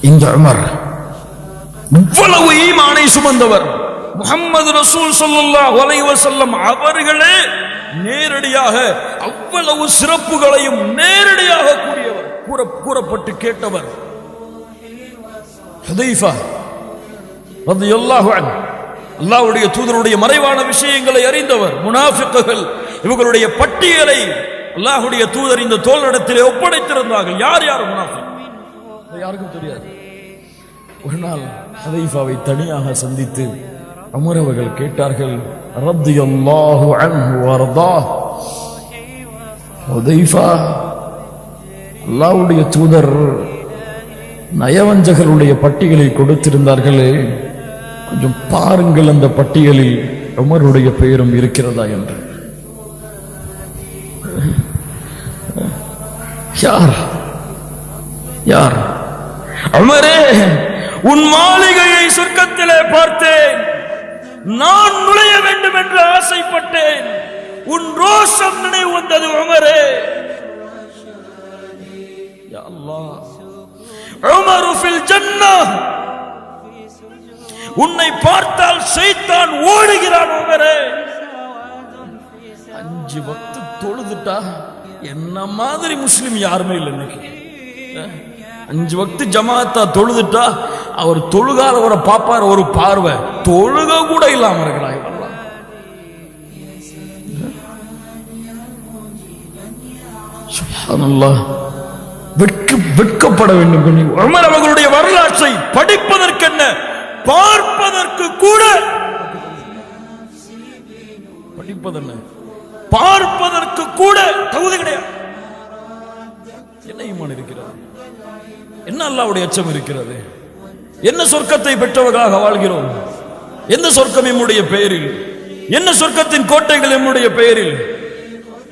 இந்த உமர். இவ்வளவு ஈமானை சுமந்தவர். முகமது ரசூல் சொல்லல்லா வலைவ செல்லம் அவர்களே நேரடியாக அவ்வளவு சிறப்புகளையும் நேரடியாக கூறியவர் கூற கூறப்பட்டு கேட்டவர். அல்லாவுடைய தூதருடைய மறைவான விஷயங்களை அறிந்தவர் முனாஃபிக்குகள் இவர்களுடைய பட்டியலை அல்லாஹுடைய தூதர் இந்த தோளிடத்திலே ஒப்படைத்திருந்தார்கள். யார் யார் முனாஃபிக்? அது யாருக்கும் தெரியாது. ஒரு நாள் ஹதைஃபாவை தனியாக சந்தித்து அமர் அவர்கள் கேட்டார்கள் ரத்தியல்லாஹு அன்ஹு வர்தா ஹதைஃபா அல்லாஹ்வுடைய தூதர் நயவஞ்சகருடைய பட்டியலை கொடுத்திருந்தார்களே கொஞ்சம் பாருங்கள் அந்த பட்டியலில் உமருடைய பெயரும் இருக்கிறதா என்று. யார்? யார்? அமரே உன் மாளிகையை சொர்க்கத்திலே பார்த்தேன். நான் நுழைய வேண்டும் என்று ஆசைப்பட்டேன். உன் ரோஷம் நினைவு வந்தது உமரே உமரு ஃபில் உன்னை பார்த்தால் செய்தான் ஓடுகிறான் உமரே அஞ்சு பத்து தொழுதுட்டா என்ன மாதிரி முஸ்லிம் யாருமே இல்லை இன்னைக்கு. அஞ்சு வக்து ஜமாத்தா தொழுதுட்டா அவர் தொழுகாதவரை பாப்பார் ஒரு பார்வை. தொழுக கூட இல்லாம இருக்கிறாய் வெட்க வெட்கப்பட வேண்டும் கண்ணி உமர் அவர்களுடைய வரலாற்றை படிப்பதற்கென்ன பார்ப்பதற்கு கூட படிப்பதென்ன? பார்ப்பதற்கு கூட தகுதி கிடையாது. ஈமான் இருக்கிறது என்ன அல்லாவுடைய அச்சம் இருக்கிறது? என்ன சொர்க்கத்தை பெற்றவர்களாக வாழ்கிறோம்? எந்த சொர்க்கம் எம்முடைய பெயரில்? என்ன சொர்க்கத்தின் கோட்டைகள் எம்முடைய பெயரில்?